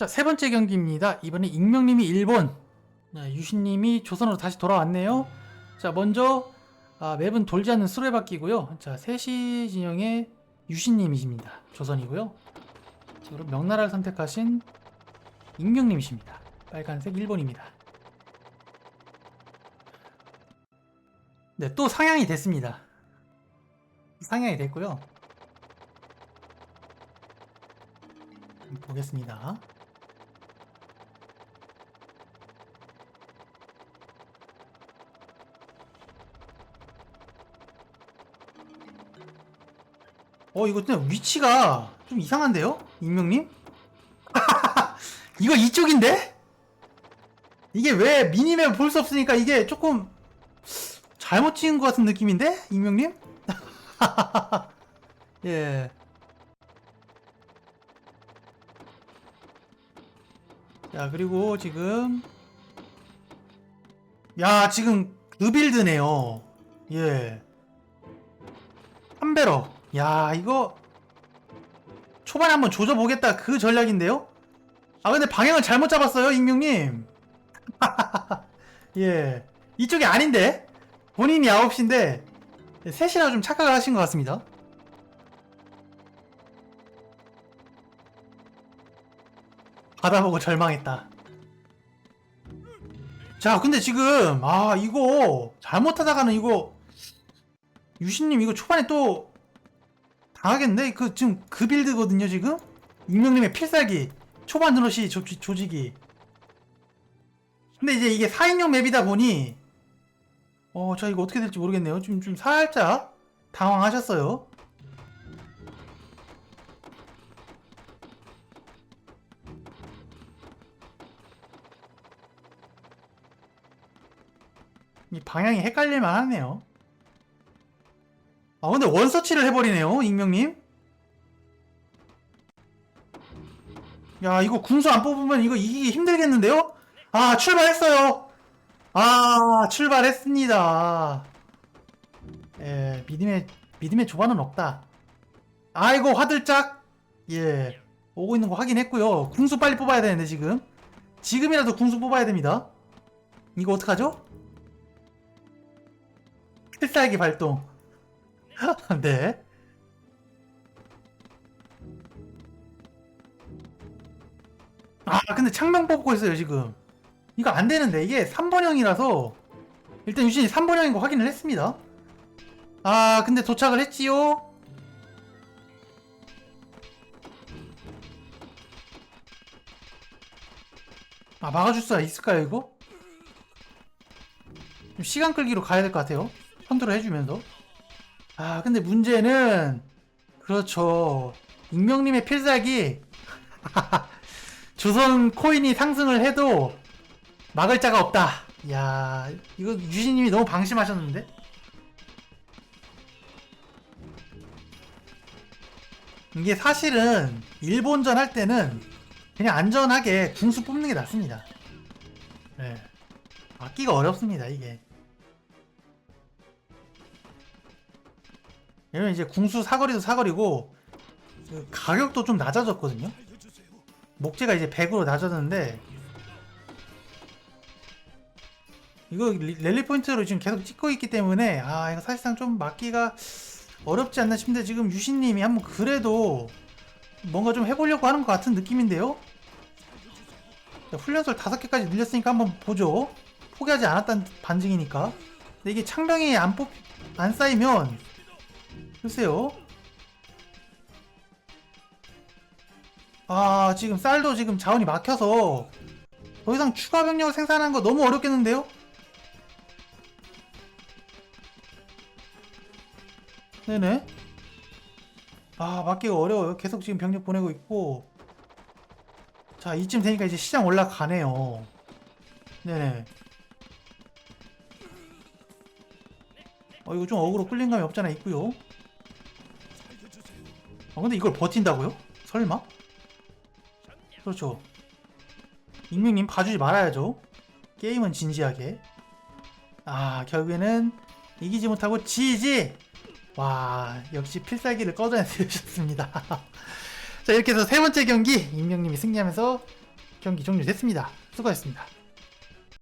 자, 세 번째 경기입니다. 이번에 익명님이 일본, 네, 유신님이 조선으로 다시 돌아왔네요. 자, 먼저 아, 맵은 돌지 않는 수레바퀴고요. 자, 3시 진영의 유신님이십니다. 조선이고요. 자, 그럼 명나라를 선택하신 익명님이십니다. 빨간색 1번입니다. 네, 또 상향이 됐습니다. 상향이 됐고요. 보겠습니다. 어, 이거 근데 위치가 좀 이상한데요? 익명님? 이거 이쪽인데? 이게 왜 미니맵 볼 수 없으니까 이게 조금 잘못 찍은 것 같은 느낌인데? 익명님? 예. 자, 그리고 지금 야, 지금 그 빌드네요. 예. 한배로. 야, 이거 초반에 한번 조져보겠다 그 전략인데요? 아, 근데 방향을 잘못 잡았어요, 익명님. 예. 이쪽이 아닌데? 본인이 9시인데, 3시나 좀 착각을 하신 것 같습니다. 받아보고 절망했다. 자, 근데 지금, 아, 이거, 잘못하다가는 이거, 유신님 이거 초반에 또, 당하겠네? 그, 지금 그 빌드거든요, 지금? 익명님의 필살기. 초반 드러시 조, 조직이. 근데 이제 이게 4인용 맵이다 보니, 어, 자, 이거 어떻게 될지 모르겠네요. 좀, 좀 살짝 당황하셨어요. 이 방향이 헷갈릴만 하네요. 아, 근데 원서치를 해버리네요, 익명님. 야, 이거 군수 안 뽑으면 이거 이기기 힘들겠는데요? 아, 출발했어요! 아, 출발했습니다. 예, 믿음의, 믿음의 조반은 없다. 아이고, 화들짝! 예, 오고 있는 거 확인했고요. 궁수 빨리 뽑아야 되는데, 지금. 지금이라도 궁수 뽑아야 됩니다. 이거 어떡하죠? 필살기 발동. 네. 아, 근데 창명 뽑고 있어요, 지금. 이거 안 되는데, 이게 3번형이라서. 일단 유진이 3번형인 거 확인을 했습니다. 아, 근데 도착을 했지요? 아, 막아줄 수가 있을까요, 이거? 좀 시간 끌기로 가야 될 것 같아요. 컨트롤 해주면서. 아, 근데 문제는, 그렇죠. 익명님의 필살기, 조선 코인이 상승을 해도 막을 자가 없다. 야 이거 유진님이 너무 방심하셨는데? 이게 사실은 일본전 할 때는 그냥 안전하게 궁수 뽑는 게 낫습니다. 네. 막기가 어렵습니다, 이게. 왜냐면 이제 궁수 사거리도 사거리고 그 가격도 좀 낮아졌거든요. 목재가 이제 100으로 낮아졌는데 이거 리- 랠리 포인트로 지금 계속 찍고 있기 때문에 아 이거 사실상 좀 막기가 어렵지 않나 싶은데 지금 유신님이 한번 그래도 뭔가 좀 해보려고 하는 것 같은 느낌인데요? 자, 훈련소를 다섯 개까지 늘렸으니까 한번 보죠. 포기하지 않았다는 반증이니까. 근데 이게 창병이 안 뽑, 안 쌓이면 글쎄요. 아 지금 쌀도 지금 자원이 막혀서 더 이상 추가 병력을 생산하는 거 너무 어렵겠는데요? 네네. 아 막기가 어려워요. 계속 지금 병력 보내고 있고. 자 이쯤 되니까 이제 시장 올라가네요. 네네. 어 이거 좀 어그로 끌린 감이 없잖아 있고요 아 근데 이걸 버틴다고요? 설마? 그렇죠. 익명님 봐주지 말아야죠. 게임은 진지하게. 아, 결국에는 이기지 못하고 지지! 와, 역시 필살기를 꺼내주셨습니다. 자, 이렇게 해서 세 번째 경기, 익명님이 승리하면서 경기 종료됐습니다. 수고하셨습니다.